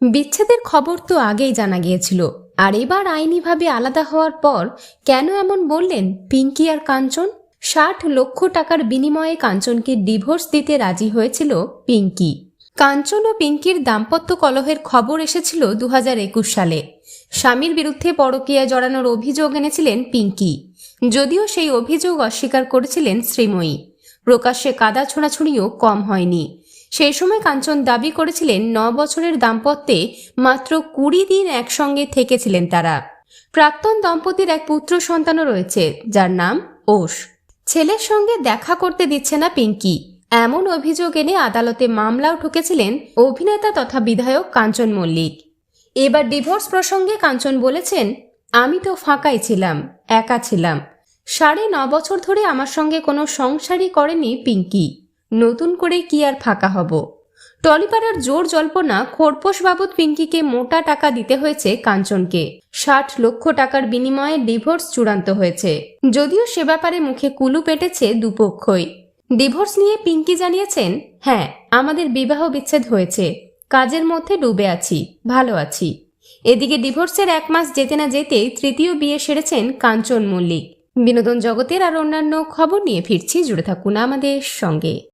বিচ্ছেদের খবর তো আগেই জানা গিয়েছিল। আর এবার আইনিভাবে আলাদা হওয়ার পর কেন এমন বললেন পিঙ্কি আর কাঞ্চন? ষাট লক্ষ টাকার বিনিময়ে কাঞ্চনকে ডিভোর্স দিতে রাজি হয়েছিল পিঙ্কি। কাঞ্চন ও পিঙ্কির দাম্পত্য কলহের খবর এসেছিল দু হাজার একুশ সালে। স্বামীর বিরুদ্ধে পরকীয়া জড়ানোর অভিযোগ এনেছিলেন পিঙ্কি। যদিও সেই অভিযোগ অস্বীকার করেছিলেন শ্রীময়ী। প্রকাশ্যে কাদা ছোড়াছুড়িও কম হয়নি। সেই সময় কাঞ্চন দাবি করেছিলেন ন বছরের দাম্পত্যে মাত্র কুড়ি দিন একসঙ্গে থেকেছিলেন তারা। প্রাক্তন দম্পতির এক পুত্র সন্তানও রয়েছে, যার নাম ওষ ছেলের সঙ্গে দেখা করতে দিচ্ছে না পিঙ্কি। এমন অভিযোগ এনে আদালতে মামলাও ঠুকেছিলেন অভিনেতা তথা বিধায়ক কাঞ্চন মল্লিক। এবার ডিভোর্স প্রসঙ্গে কাঞ্চন বলেছেন, আমি তো ফাঁকাই ছিলাম, একা ছিলাম। সাড়ে ন বছর ধরে আমার সঙ্গে কোনো সংসারই করেনি পিঙ্কি। নতুন করে কি আর ফাঁকা হব? টলিপাড়ার জোর জল্পনা খোরপোশ বাবদ পিঙ্কিকে মোটা টাকা দিতে হয়েছে কাঞ্চনকে। ষাট লক্ষ টাকার বিনিময়ে ডিভোর্স চূড়ান্ত হয়েছে। যদিও সে ব্যাপারে মুখে কুলু পেটেছে দুপক্ষই। ডিভোর্স নিয়ে পিঙ্কি জানিয়েছেন হ্যাঁ আমাদের বিবাহ বিচ্ছেদ হয়েছে। কাজের মধ্যে ডুবে আছি, ভালো আছি। এদিকে ডিভোর্সের এক মাস যেতে না যেতেই তৃতীয় বিয়ে সেরেছেন কাঞ্চন মল্লিক। বিনোদন জগতের আর অন্যান্য খবর নিয়ে ফিরছি, জুড়ে থাকুন আমাদের সঙ্গে।